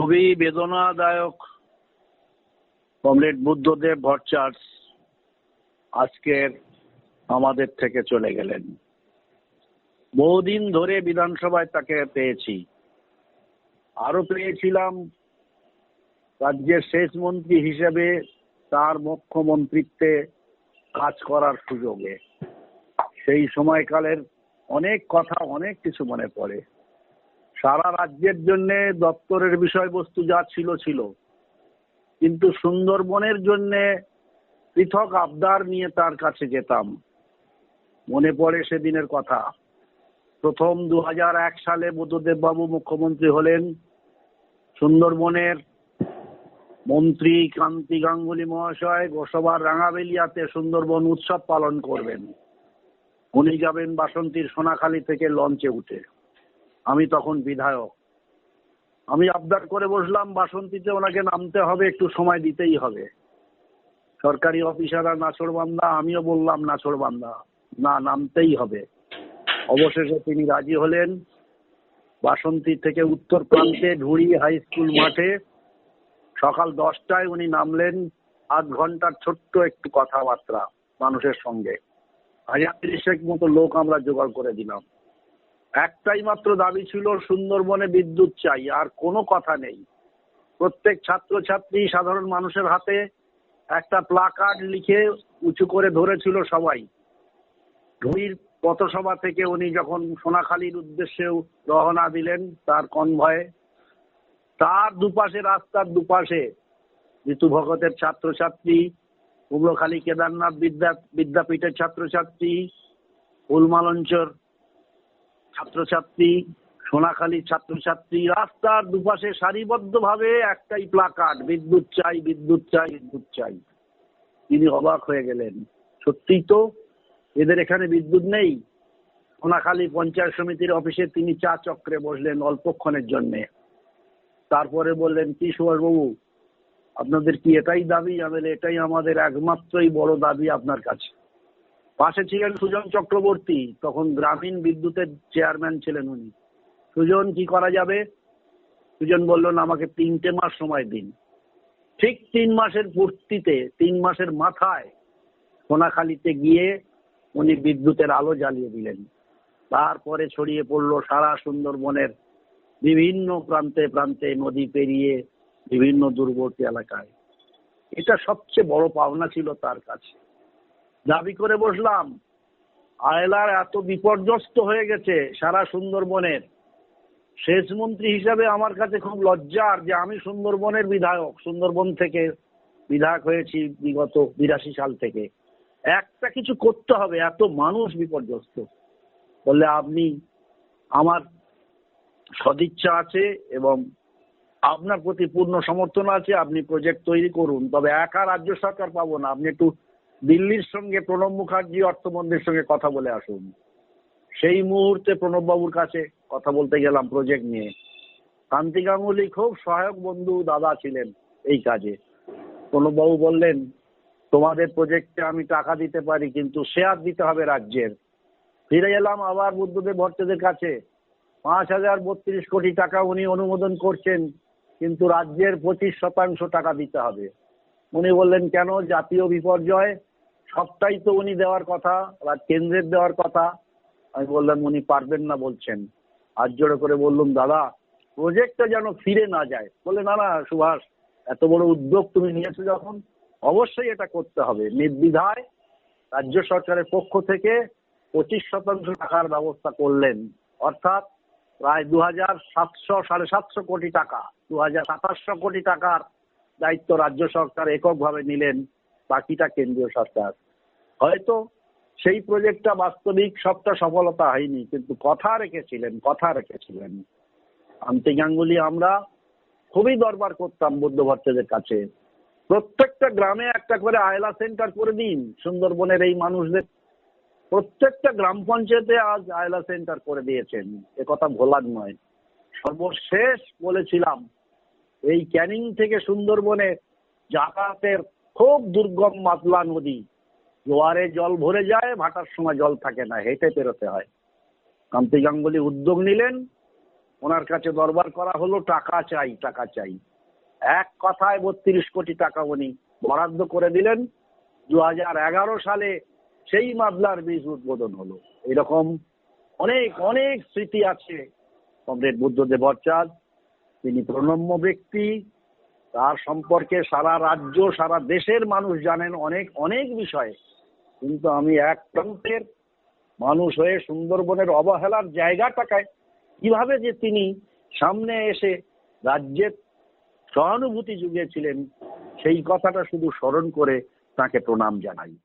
খুবই বেদনাদায়ক। কমরেড বুদ্ধদেব ভট্টাচার্য আজকের আমাদের থেকে চলে গেলেন। বহুদিন ধরে বিধানসভায় তাকে পেয়েছি। আরও পেয়েছিলাম রাজ্যের শেষ মন্ত্রী হিসেবে তার মুখ্যমন্ত্রিত্বে কাজ করার সুযোগে। সেই সময়কালের অনেক কথা, অনেক কিছু মনে পড়ে। সারা রাজ্যের জন্য দপ্তরের বিষয়বস্তু যা ছিল ছিল। কিন্তু সুন্দরবনের জন্য পৃথক আবদার নিয়ে তার কাছে যেতাম। মনে পড়ে সেদিনের কথা। প্রথম দু হাজার এক সালে বুদ্ধদেব বাবু মুখ্যমন্ত্রী হলেন। সুন্দরবনের মন্ত্রী কান্তি গাঙ্গুলি মহাশয় গোসবার রাঙাবেলিয়াতে সুন্দরবন উৎসব পালন করবেন। উনি যাবেন বাসন্তীর সোনাখালী থেকে লঞ্চে উঠে। আমি তখন বিধায়ক। আমি আবদার করে বসলাম, বাসন্তীতে ওনাকে নামতে হবে, একটু সময় দিতেই হবে। সরকারি অফিসাররা নাছড়বান্ধা আমিও বললাম নাছড়বান্ধা না, নামতেই হবে। অবশেষে তিনি রাজি হলেন। বাসন্তী থেকে উত্তর প্রান্তে, ঢুড়ি হাই স্কুল মাঠে সকাল দশটায় উনি নামলেন। আধ ঘণ্টার ছোট্ট একটু কথাবার্তা মানুষের সঙ্গে। হাজার ত্রিশেক মতো লোক আমরা জোগাড় করে দিলাম। একটাই মাত্র দাবি ছিল, সুন্দরবনে বিদ্যুৎ চাই, আর কোনো কথা নেই। প্রত্যেক ছাত্রছাত্রী, সাধারণ মানুষের হাতে একটা প্লাকার্ড লিখে উঁচু করে ধরেছিল সবাই। ধুইর পথসভা থেকে উনি যখন সোনাখালীর উদ্দেশ্যেও রওনা দিলেন তার কনভয়ে, তার দুপাশে, রাস্তার দুপাশে ঋতু ভগতের ছাত্রছাত্রী, কুমড়োখালী কেদারনাথ বিদ্যা বিদ্যাপীঠের ছাত্রছাত্রী, ফুলমালঞ্চর ছাত্রছাত্রী, সোনাখালী ছাত্রছাত্রী, রাস্তার দুপাশে সারিবদ্ধভাবে একটাই প্লাকার্ড, বিদ্যুৎ চাই বিদ্যুৎ চাই বিদ্যুৎ চাই। তিনি অবাক হয়ে গেলেন। সত্যিই তো, এদের এখানে বিদ্যুৎ নেই। সোনাখালী পঞ্চায়েত সমিতির অফিসে তিনি চা চক্রে বসলেন অল্পক্ষণের জন্যে। তারপরে বললেন, কি সুভাষবাবু, আপনাদের কি এটাই দাবি? আমি এটাই আমাদের একমাত্রই বড় দাবি আপনার কাছে। পাশে ছিলেন সুজন চক্রবর্তী, তখন গ্রামীণ বিদ্যুতের চেয়ারম্যান ছিলেন উনি। সুজন, কি করা যাবে? সুজন বললেন আমাকে তিনটে মাস সময় দিন। ঠিক তিন মাসের পূর্তিতে, তিন মাসের মাথায় সোনাখালীতে গিয়ে উনি বিদ্যুতের আলো জ্বালিয়ে দিলেন। তারপরে ছড়িয়ে পড়ল সারা সুন্দরবনের বিভিন্ন প্রান্তে প্রান্তে নদী পেরিয়ে বিভিন্ন দূরবর্তী এলাকায়। এটা সবচেয়ে বড় পাওনা ছিল তার কাছে। দাবি করে বসলাম, আয়লার এত বিপর্যস্ত হয়ে গেছে সারা সুন্দরবনের। শেষ মন্ত্রী হিসাবে আমার কাছে খুব লজ্জার যে আমি সুন্দরবনের বিধায়ক, সুন্দরবন থেকে বিধায়ক হয়েছি বিগত বিরাশি সাল থেকে। একটা কিছু করতে হবে, এত মানুষ বিপর্যস্ত। বললে আপনি আমার সদিচ্ছা আছে এবং আপনার প্রতি পূর্ণ সমর্থন আছে, আপনি প্রজেক্ট তৈরি করুন, তবে একা রাজ্য সরকার পাবো না। আপনি একটু দিল্লির সঙ্গে প্রণব মুখার্জি, অর্থমন্ত্রীর সঙ্গে কথা বলে আসুন। সেই মুহূর্তে প্রণববাবুর কাছে কথা বলতে গেলাম প্রজেক্ট নিয়ে। কান্তি গাঙ্গুলি খুব সহায়ক বন্ধু, দাদা ছিলেন এই কাজে। প্রণববাবু বললেন, তোমাদের প্রজেক্টে আমি টাকা দিতে পারি, কিন্তু শেয়ার দিতে হবে রাজ্যের। ফিরে এলাম আবার বুদ্ধদেব ভট্টদের কাছে। পাঁচ হাজার বত্রিশ কোটি টাকা উনি অনুমোদন করছেন, কিন্তু রাজ্যের পঁচিশ শতাংশ টাকা দিতে হবে। উনি বললেন, কেন? জাতীয় বিপর্যয় সবটাই তো উনি দেওয়ার কথা, বা কেন্দ্রের দেওয়ার কথা। আমি বললাম, উনি পারবেন না বলছেন। হাত জোড়ে করে বললাম, দাদা প্রজেক্টটা যেন ফিরে না যায়। বলে, না না, সুভাষ, এত বড় উদ্যোগ তুমি নিয়েছো যখন, অবশ্যই এটা করতে হবে। নির্দ্বিধায় রাজ্য সরকারের পক্ষ থেকে পঁচিশ শতাংশ টাকার ব্যবস্থা করলেন। অর্থাৎ প্রায় দু হাজার সাতশো, সাড়ে সাতশো কোটি টাকা দু হাজার সাতাশশো কোটি টাকার দায়িত্ব রাজ্য সরকার এককভাবে নিলেন, বাকিটা কেন্দ্রীয় সরকার। হয়তো সেই প্রজেক্টটা বাস্তবিক, সবটা সফলতা হয়নি, কিন্তু কথা রেখেছিলেন কথা রেখেছিলেন। আন্তি গাঙ্গুলি আমরা খুবই দরবার করতাম বুদ্ধ ভট্টাচার্যের কাছে। প্রত্যেকটা গ্রামে একটা করে আয়লা সেন্টার করে দিন, সুন্দরবনের এই মানুষদের। প্রত্যেকটা গ্রাম পঞ্চায়েতে আজ আয়লা সেন্টার করে দিয়েছেন, এ কথা ভোলার নয়। সর্বশেষ বলেছিলাম, এই ক্যানিং থেকে সুন্দরবনে যাতায়াতের খুব দুর্গম মাতলা নদী জোয়ারে জল ভরে যায়, ভাটার সময় জল থাকে না, হেঁটে পেরোতে হয়। কান্তি গাঙ্গুলি উদ্যোগ নিলেন, ওনার কাছে দরবার করা হলো, টাকা চাই টাকা চাই। এক কথায় বত্রিশ কোটি টাকা উনি বরাদ্দ করে দিলেন। দু হাজার এগারো সালে সেই মাদলার বীজ উদ্বোধন হলো। এরকম অনেক অনেক স্মৃতি আছে। কমরেড বুদ্ধদেব ভট্টাচার্য, তিনি প্রণম্য ব্যক্তি তার সম্পর্কে সারা রাজ্য, সারা দেশের মানুষ জানেন অনেক অনেক বিষয়ে। কিন্তু আমি এক প্রান্তের মানুষ হয়ে সুন্দরবনের অবহেলার জায়গাটাকে কীভাবে যে তিনি সামনে এসে রাজ্যের সহানুভূতি জুগিয়েছিলেন, সেই কথাটা শুধু স্মরণ করে তাকে প্রণাম জানাই।